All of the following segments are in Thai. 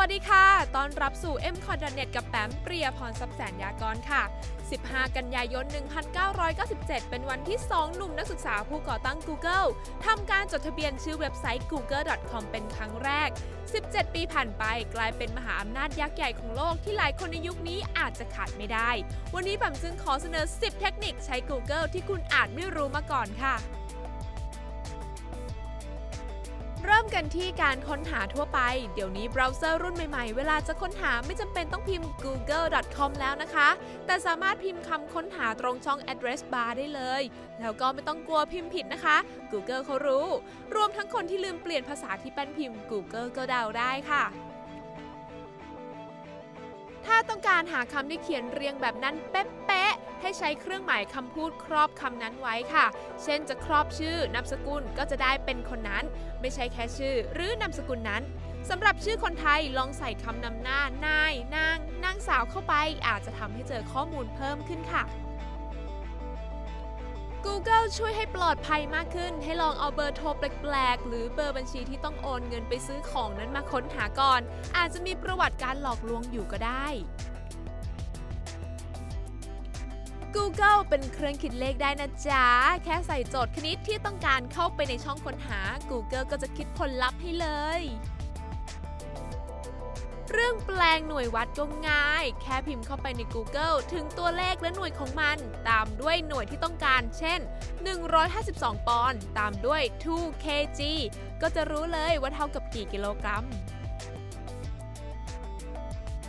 วัสดีค่ะ ตอนรับสู่ m c o n n e t กับแปมเปรียพรทรัพย์แสนยากรค่ะ 15 กันยายน 1997 เป็นวันที่ 2 หนุ่มนักศึกษาผู้ก่อตั้ง Google ทำการจดทะเบียนชื่อเว็บไซต์ google.com เป็นครั้งแรก 17 ปีผ่านไปกลายเป็นมหาอำนาจยักษ์ใหญ่ของโลกที่หลายคนในยุคนี้อาจจะขาดไม่ได้ วันนี้แปมจึงขอเสนอ 10 เทคนิคใช้ Google ที่คุณอาจไม่รู้มาก่อนค่ะ เริ่มกันที่การค้นหาทั่วไป เดี๋ยวนี้เบราว์เซอร์รุ่นใหม่ๆ เวลาจะค้นหาไม่จำเป็นต้องพิมพ์ google.com แล้วนะคะ แต่สามารถพิมพ์คำค้นหาตรงช่อง address bar ได้เลย แล้วก็ไม่ต้องกลัวพิมพ์ผิดนะคะ Google เขารู้ รวมทั้งคนที่ลืมเปลี่ยนภาษาที่แป้นพิมพ์ Google ก็เดาได้ค่ะถ้าต้องการหาคำที่เขียนเรียงแบบนั้นเป๊ะ ให้ใช้เครื่องหมายคำพูดครอบคำนั้นไว้ค่ะ เช่นจะครอบชื่อนามสกุลก็จะได้เป็นคนนั้น ไม่ใช่แค่ชื่อ หรือนามสกุลนั้นสำหรับชื่อคนไทยลองใส่คำนำหน้านายนางนางสาวเข้าไป อาจจะทำให้เจอข้อมูลเพิ่มขึ้นค่ะ Google ช่วยให้ปลอดภัยมากขึ้น ให้ลองเอาเบอร์โทรแปลกๆ หรือเบอร์บัญชีที่ต้องโอนเงินไปซื้อของนั้นมาค้นหาก่อน อาจจะมีประวัติการหลอกลวงอยู่ก็ได้ Google เป็นเครื่องคิดเลขได้นะจ๊ะ แค่ใส่โจทย์คณิตที่ต้องการเข้าไปในช่องค้นหา Google ก็จะคิดผลลัพธ์ให้เลย เรื่องแปลงหน่วยวัดก็ง่าย แค่พิมพ์เข้าไปใน Google ถึงตัวเลขและหน่วยของมัน ตามด้วยหน่วยที่ต้องการ เช่น 152 ปอนด์ ตามด้วย 2 kg ก็จะรู้เลยว่าเท่ากับกี่กิโลกรัม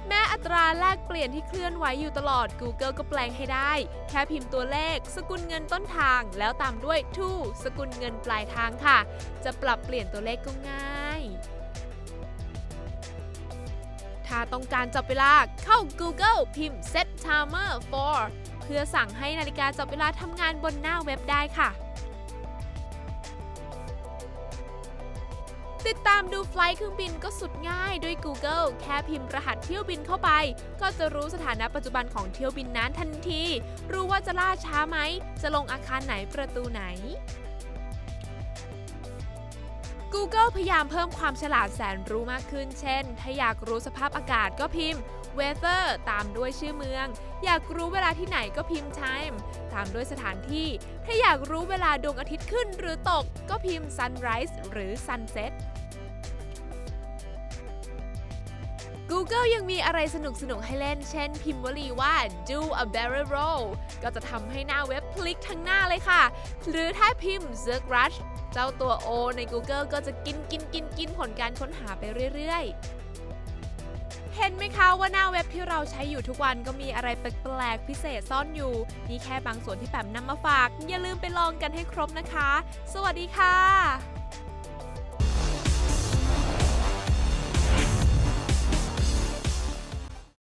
แม้อัตราแลกเปลี่ยนที่เคลื่อนไหวอยู่ตลอด Google ก็แปลงให้ได้ แค่พิมพ์ตัวเลข สกุลเงินต้นทาง แล้วตามด้วย to สกุลเงินปลายทางค่ะ จะปรับเปลี่ยนตัวเลขก็ง่าย ถ้าต้องการจับเวลาเข้า Google พิมพ์ set timer for เพื่อสั่งให้นาฬิกาจับเวลาทำงานบนหน้าเว็บได้ค่ะ ติดตามดูไฟล์เครื่องบินก็สุดง่ายด้วย Google แค่พิมพ์รหัสเที่ยวบินเข้าไป ก็จะรู้สถานะปัจจุบันของเที่ยวบินนั้นทันที รู้ว่าจะล่าช้าไหม จะลงอาคารไหนประตูไหน Google พยายามเพิ่มความฉลาดแสนรู้มากขึ้น เช่น ถ้าอยากรู้สภาพอากาศก็พิมพ์ weather ตามด้วยชื่อเมือง อยากรู้เวลาที่ไหนก็พิมพ์ time ตามด้วยสถานที่ ถ้าอยากรู้เวลาดวงอาทิตย์ขึ้นหรือตก ก็พิมพ์ sunrise หรือ sunset Google ยังมีอะไรสนุกๆให้เล่น เช่นพิมพ์วลีว่า do a barrel roll ก็จะทำให้หน้าเว็บพลิกทั้งหน้าเลยค่ะ หรือถ้าพิมพ์ zerk rush เจ้าตัว O ใน Google ก็จะกินกินกินกินผลการค้นหาไปเรื่อยๆเห็นไหมคะว่าหน้าเว็บที่เราใช้อยู่ทุกวันก็มีอะไรแปลกๆพิเศษซ่อนอยู่ นี่แค่บางส่วนที่แปมนำมาฝาก อย่าลืมไปลองกันให้ครบนะคะ สวัสดีค่ะ